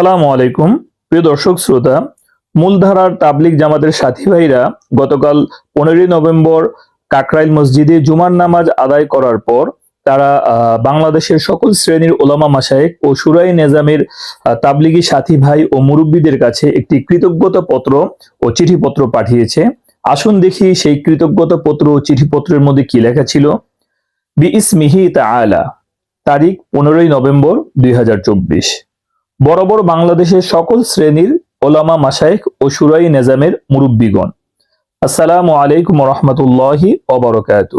আসসালামু আলাইকুম, প্রিয় দর্শক শ্রোতা, মূলধারার তাবলিগ জামাতের সাথী ভাইরা, গতকাল পনেরোই নভেম্বর কাকরাইল মসজিদে জুমার নামাজ আদায় করার পর তারা বাংলাদেশের সকল শ্রেণির ওলামা মাসায়েক ও সুরাই নেজামের তাবলিগি সাথী ভাই ও মুরব্বীদের কাছে একটি কৃতজ্ঞতা পত্র ও চিঠিপত্র পাঠিয়েছে। আসুন দেখি সেই কৃতজ্ঞতা পত্র ও চিঠিপত্রের মধ্যে কি লেখা ছিল। বি ইসমিহি তাআলা, তারিখ পনেরোই নভেম্বর দুই হাজার চব্বিশ। বড় বড় বাংলাদেশের সকল শ্রেণির ওলামা মাসায়েক ও সুরাই নেজামের মুরব্বীগণ। আসসালামু আলাইকুম রহমতুল্লাহি অবরকাত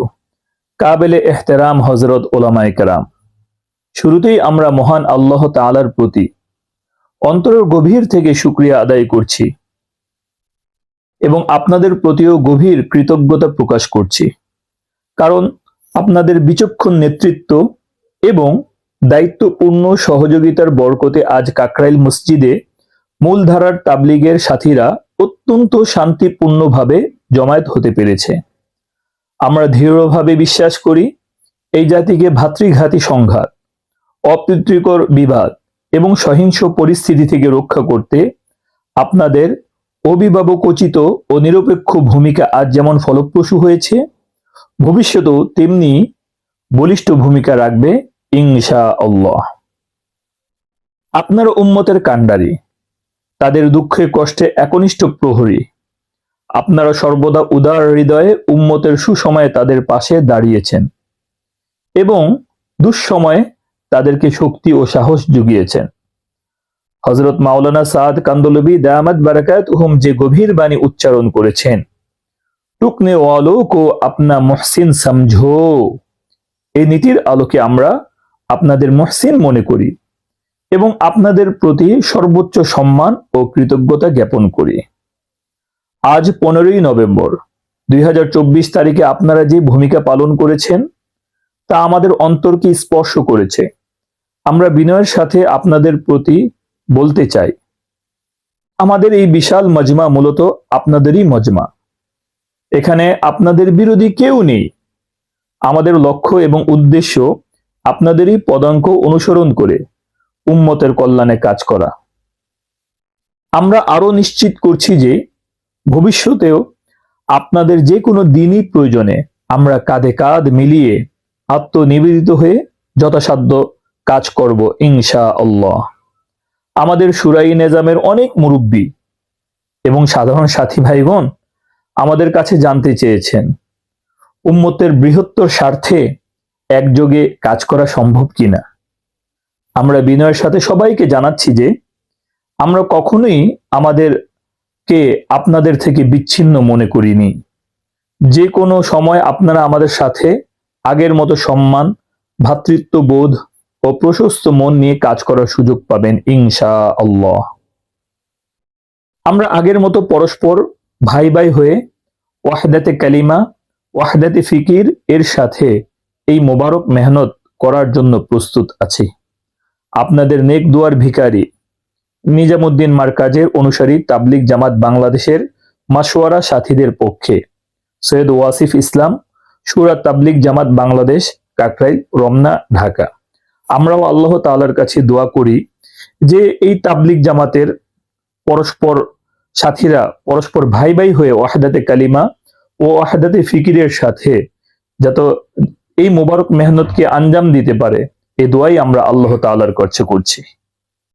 কাবেলে এহতেরাম হজরত ওলামায়ে কেরাম শুরুতেই আমরা মহান আল্লাহ তাআলার প্রতি অন্তরের গভীর থেকে শুক্রিয়া আদায় করছি এবং আপনাদের প্রতিও গভীর কৃতজ্ঞতা প্রকাশ করছি। কারণ আপনাদের বিচক্ষণ নেতৃত্ব এবং দায়িত্বপূর্ণ সহযোগিতার বরকতে আজ কাকরাইল মসজিদে মূলধারার তাবলিগের সাথীরা অত্যন্ত শান্তিপূর্ণভাবে জমায়েত হতে পেরেছে। আমরা দৃঢ়ভাবে বিশ্বাস করি, এই জাতিকে ভাতৃঘাতী সংঘাত, অপ্রীতিকর বিবাদ এবং সহিংস পরিস্থিতি থেকে রক্ষা করতে আপনাদের অভিভাবকোচিত ও নিরপেক্ষ ভূমিকা আজ যেমন ফলপ্রসূ হয়েছে, ভবিষ্যতেও তেমনি বলিষ্ঠ ভূমিকা রাখবে ইনশা আল্লাহ আপনার উম্মতের কাণ্ডারি, তাদের দুঃখে কষ্টে একনিষ্ঠ প্রহরী। আপনারা সর্বদা উদার হৃদয়ে উম্মতের সুসময়ে তাদের পাশে দাঁড়িয়েছেন এবং দুঃসময়ে তাদেরকে শক্তি ও সাহস জুগিয়েছেন। হজরত মাওলানা সাদ কান্দলবি দায়ামাত বারাকাত হুম যে গভীর বাণী উচ্চারণ করেছেন, টুকনে ওয়ালো কো আপনা মহসিন সমঝো। এই নীতির আলোকে আমরা আপনাদের মহসিন মনে করি এবং আপনাদের প্রতি সর্বোচ্চ সম্মান ও কৃতজ্ঞতা জ্ঞাপন করি। আজ পনেরোই নভেম্বর দুই হাজার চব্বিশ তারিখে আপনারা যে ভূমিকা পালন করেছেন, তা আমাদের অন্তরকে স্পর্শ করেছে। আমরা বিনয়ের সাথে আপনাদের প্রতি বলতে চাই। আমাদের এই বিশাল মজমা মূলত আপনাদেরই মজমা। এখানে আপনাদের বিরোধী কেউ নেই। আমাদের লক্ষ্য এবং উদ্দেশ্য আপনাদেরই পদাঙ্ক অনুসরণ করে উম্মতের কল্যাণে কাজ করা। আমরা আরও নিশ্চিত করছি যে ভবিষ্যতেও আপনাদের যে কোনো দিনই প্রয়োজনে আমরা কাঁধে কাঁধ মিলিয়ে আত্মনিবেদিত হয়ে যথাসাধ্য কাজ করব ইনশা আল্লাহ আমাদের সুরাই নেজামের অনেক মুরব্বী এবং সাধারণ সাথী ভাইগণ আমাদের কাছে জানতে চেয়েছেন, উম্মতের বৃহত্তর স্বার্থে একযোগে কাজ করা সম্ভব কিনা? আমরা বিনয়ের সাথে সবাইকে জানাচ্ছি যে, আমরা কখনোই আমাদেরকে আপনাদের থেকে বিচ্ছিন্ন মনে করিনি। যে কোনো সময় আপনারা আমাদের সাথে আগের মতো সম্মান ভ্রাতৃত্ববোধ ও প্রশস্ত মন নিয়ে কাজ করার সুযোগ পাবেন ইনশা আল্লাহ আমরা আগের মতো পরস্পর ভাই ভাই হয়ে ওয়াহদাতে কালিমা, ওয়াহদাতে ফিকির এর সাথে এই মোবারক মেহনত করার জন্য প্রস্তুত আছি। আপনাদের নেক দুয়ার ভিকারি নিজামুদ্দিন মার্কাজের অনুসারী তাবলিগ জামাত বাংলাদেশের মাসোয়ারা সাথীদের পক্ষে সৈয়দ ওয়াসিফ ইসলাম, সুরা তাবলিগ জামাত বাংলাদেশ, কাকরাইল, রমনা, ঢাকা। আমরাও আল্লাহ তাআলার কাছে দোয়া করি যে এই তাবলিগ জামাতের পরস্পর সাথীরা, পরস্পর ভাই ভাই হয়ে ওয়াহাদাতে কালিমা ও ওয়াহাদাতে ফিকিরের সাথে যত এই মোবারক মেহনতকে আঞ্জাম দিতে পারে? এ দোয়াই আমরা আল্লাহ তালার কাছে করছি।